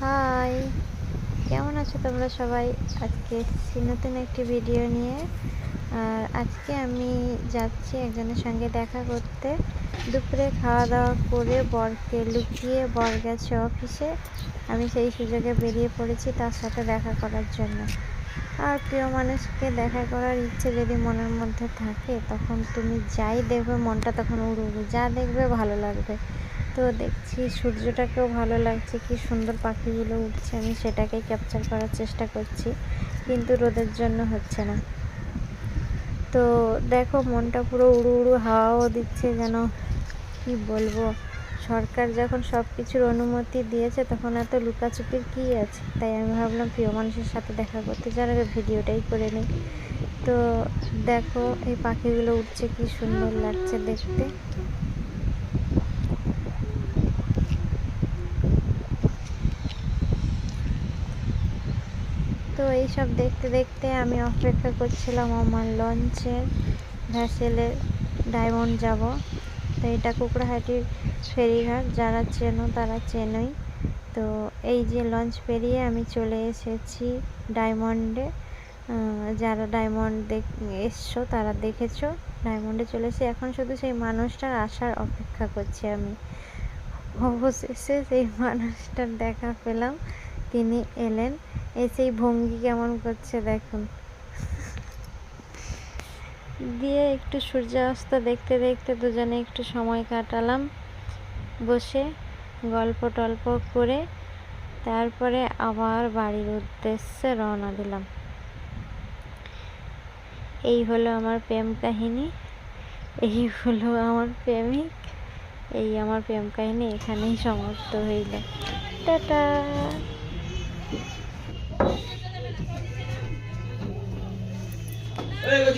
High. কেমন আছো তোমরা সবাই? আজকে এসেছি নতুন একটি ভিডিও নিয়ে। আর আজকে আমি যাচ্ছি একজনের সঙ্গে দেখা করতে। দুপুরে খাওয়া দাওয়া করে বরকে লুকিয়ে বর গেছে অফিসে আমি সেই সুযোগে বেরিয়ে পড়েছি তার সাথে দেখা করার জন্য। আর প্রিয় মানুষকে দেখা করার ইচ্ছে যদি মনের মধ্যে থাকে, তখন তুমি যাই দেখবে, মনটা তখন উড়ে যা দেখবে ভালো লাগবে। তো দেখছি সূর্যটাকেও ভালো লাগছে, কি সুন্দর পাখিগুলো উঠছে, আমি সেটাকেই ক্যাপচার করার চেষ্টা করছি, কিন্তু রোদের জন্য হচ্ছে না। তো দেখো মনটা পুরো উড়ু উড়ু হাওয়াও দিচ্ছে যেন, কি বলব? সরকার যখন সব কিছুর অনুমতি দিয়েছে তখন এত লুকাচুপির কী আছে? তাই আমি ভাবলাম প্রিয় মানুষের সাথে দেখা করতে যাওয়ার আগে ভিডিওটাই করে নিই। তো দেখো এই পাখিগুলো উঠছে, কি সুন্দর লাগছে দেখতে। তো এইসব দেখতে দেখতে আমি অপেক্ষা করছিলাম আমার লঞ্চের ভ্যাসেলে ডায়মন্ড যাব। তো এটা কুকড়াহাটির ফেরিঘাট, যারা চেনো তারা চেনোই। তো এই যে লঞ্চ পেরিয়ে আমি চলে এসেছি ডায়মন্ডে। যারা ডায়মন্ড দেখ, এসছো তারা দেখেছ, ডায়মন্ডে চলে এসে এখন শুধু সেই মানুষটার আসার অপেক্ষা করছি আমি। অবশেষে সেই মানুষটার দেখা পেলাম। তিনি এলেন। এসেই ভঙ্গি কেমন করছে দেখুন। দিয়ে একটু সূর্যাস্ত দেখতে দেখতে দুজনে একটু সময় কাটালাম। বসে গল্প টল্প করে তারপরে আবার বাড়ির উদ্দেশ্যে রওনা দিলাম। এই হলো আমার প্রেম কাহিনী। এই হলো আমার প্রেমিক। এই আমার প্রেম কাহিনী এখানেই সমাপ্ত হইল। টাটা! ए